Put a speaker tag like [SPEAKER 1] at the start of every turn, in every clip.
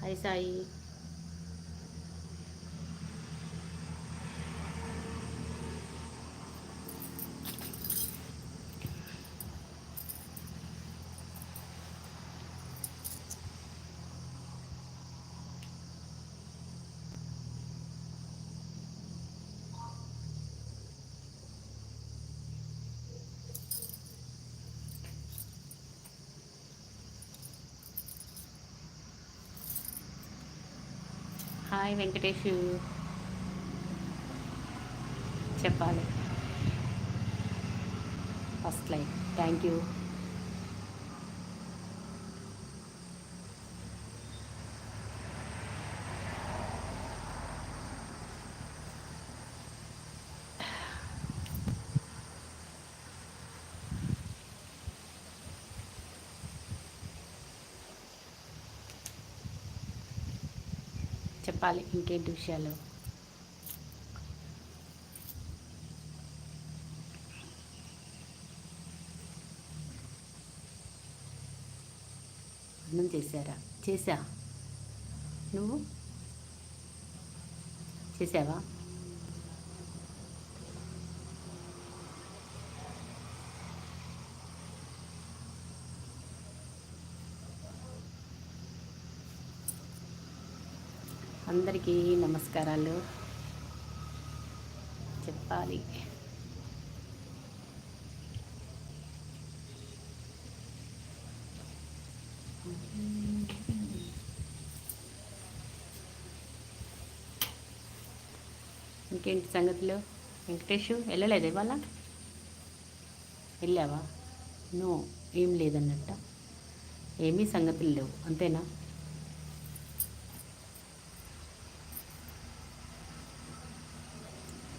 [SPEAKER 1] Hi hi Venkatesh. చెప్పాలి. First like thank you చెప్పాలి ఇంకేంటి విషయాలు? అన్నం చేశారా? చేశా. నువ్వు? చేసావా అందరికీ నమస్కారాలు. చెప్పాలి. ఇంకేంటి సంగతులు? వెంకటేష్ వెళ్ళలేదు ఇవాళ? వెళ్ళావా? నో ఏం లేదన్నట్ట. ఏమీ సంగతులు లేవు. అంతేనా?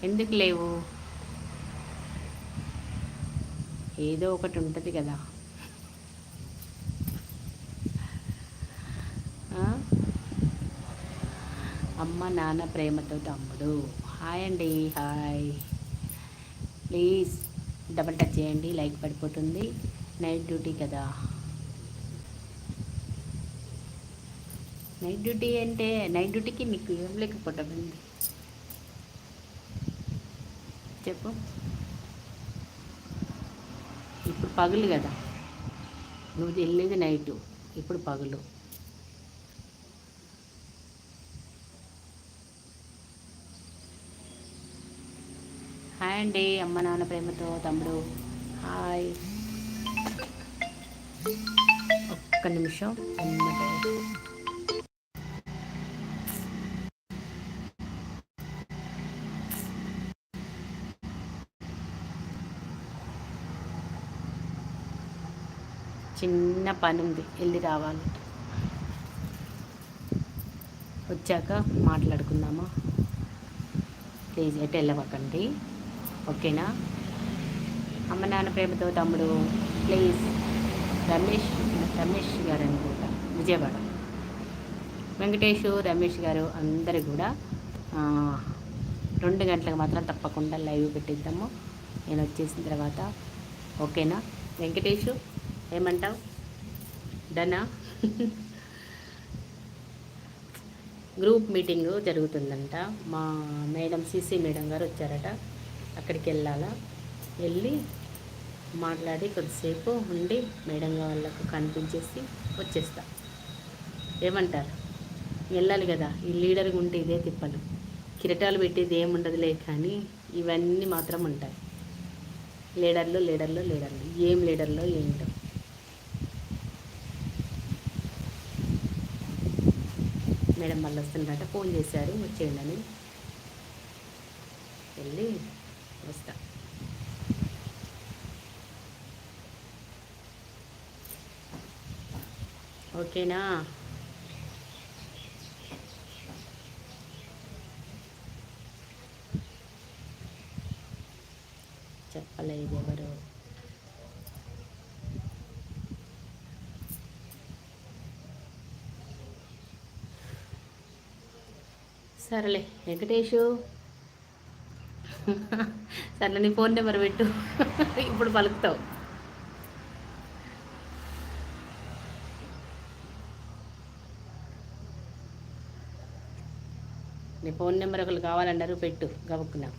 [SPEAKER 1] ఎందుకు లేవు? ఏదో ఒకటి ఉంటుంది కదా. అమ్మ నాన్న ప్రేమతో తమ్ముడు. హాయ్ అండి హాయ్. ప్లీజ్ డబల్ టచ్ చేయండి లైక్ పడిపోతుంది. నైట్ డ్యూటీ కదా. నైట్ డ్యూటీ అంటే నైట్ డ్యూటీకి మీకు ఏం లేకపోవటం? చెప్పు. ఇప్పుడు పగులు కదా. నువ్వు వెళ్ళేది నైటు ఇప్పుడు పగులు. హాయ్ అండి అమ్మ నాన్న ప్రేమతో తమ్ముడు. హాయ్. ఒక్క నిమిషం. చిన్న పని ఉంది వెళ్ళి రావాలి. వచ్చాక మాట్లాడుకుందామా? ప్లీజ్ ఎటు వెళ్ళవకండి. ఓకేనా? అమ్మ నాన్న ప్రేమతో తమ్ముడు ప్లీజ్. రమేష్ రమేష్ గారు అనుకుంటా విజయవాడ. వెంకటేష్ రమేష్ గారు అందరూ కూడా రెండు గంటలకు మాత్రం తప్పకుండా లైవ్ పెట్టిద్దాము. నేను వచ్చేసిన తర్వాత ఓకేనా? వెంకటేష్ ఏమంటావు? డనా? గ్రూప్ మీటింగ్ జరుగుతుందంట. మా మేడం సిసి మేడం గారు వచ్చారట. అక్కడికి వెళ్ళాలా? వెళ్ళి మాట్లాడి కొద్దిసేపు ఉండి మేడం వాళ్ళకు కనిపించేసి వచ్చేస్తా. ఏమంటారు? వెళ్ళాలి కదా ఈ లీడర్గా ఉంటే ఇదే తిప్పలు. కిరటాలు పెట్టేది ఏముండదులే కానీ ఇవన్నీ మాత్రం ఉంటాయి. లీడర్లు లీడర్లు లీడర్లు. ఏం లీడర్లో ఏంటో మేడం మళ్ళీ వస్తుందట ఫోన్ చేశారు వచ్చేయండి అని. వెళ్ళి వస్తా. ఓకేనా? చెప్పలేదు ఎవరు. సరేలే వెంకటేషు. సరే నీ ఫోన్ నెంబర్ పెట్టు. ఇప్పుడు పలుకుతావు. నీ ఫోన్ నెంబర్ ఒకరు కావాలన్నారు పెట్టు గబుక్కున్నావు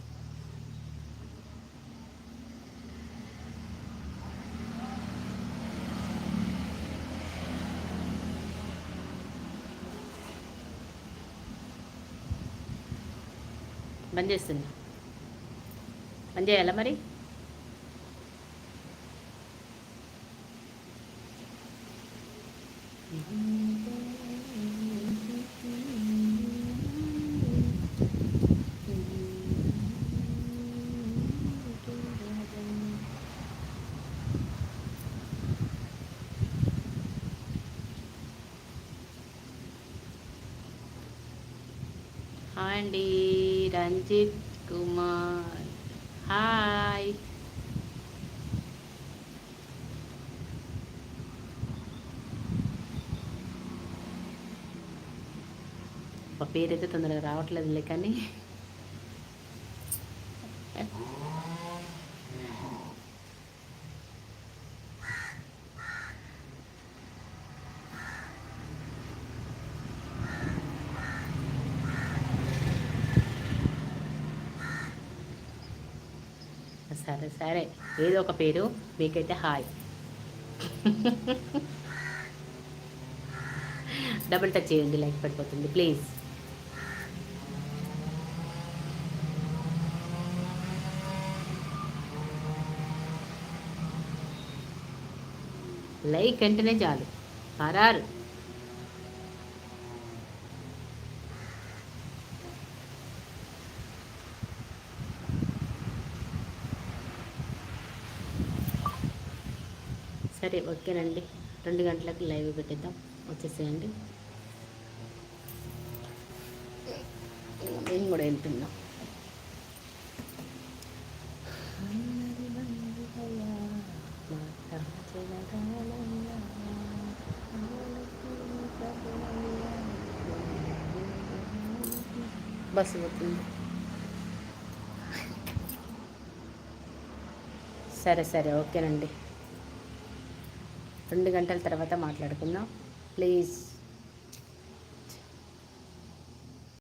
[SPEAKER 1] బంద్ చేస్తుంది. బంద్ చేయాలా మరి? హాయ్ అండి. రంజిత్ కుమార్ హాయ్ మా పేరైతే తొందరగా రావట్లేదులే కానీ సరే సరే. ఏదో ఒక పేరు మీకైతే హాయ్. డబుల్ టచ్ చేయండి లైక్ పడిపోతుంది ప్లీజ్. లైక్ అంటేనే చాలు. ఆర్ఆర్ సరే ఓకేనండి రెండు. గంటలకు లైవ్ పెట్టేద్దాం. వచ్చేసేయండి. నేను కూడా వెళ్తున్నాం. బస్సు పోతుంది. సరే సరే ఓకేనండి రెండు గంటల తర్వాత మాట్లాడుకుందాం. ప్లీజ్.